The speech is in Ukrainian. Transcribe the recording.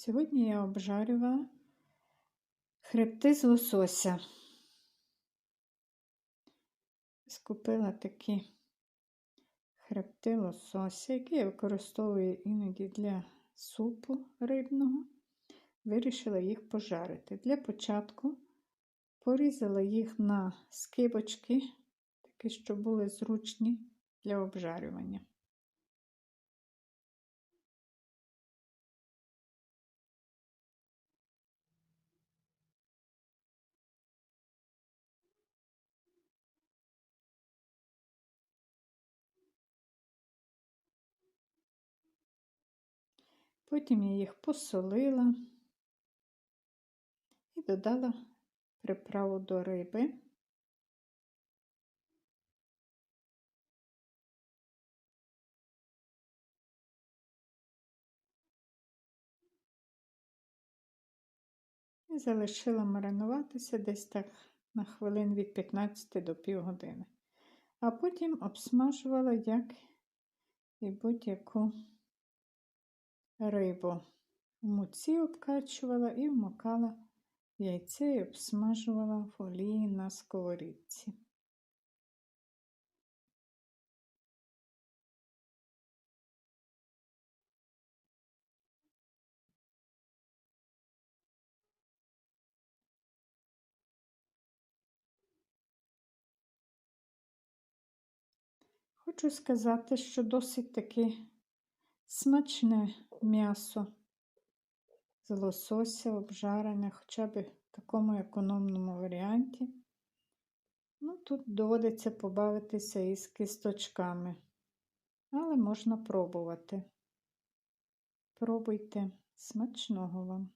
Сьогодні я обжарювала хребти з лосося. Скупила такі хребти лосося, які я використовую іноді для супу рибного. Вирішила їх пожарити. Для початку порізала їх на скибочки, такі, щоб були зручні для обжарювання. Потім я їх посолила і додала приправу до риби. І залишила маринуватися десь так на хвилин від 15 до півгодини. А потім обсмажувала як і будь-яку рибу. В муці обкачувала і вмокала яйце і обсмажувала в олії на сковорідці. Хочу сказати, що досить таки смачне м'ясо з лосося обжарене, хоча б в такому економному варіанті. Ну, Тут доводиться побавитися із кісточками, але можна пробувати. Пробуйте смачного вам!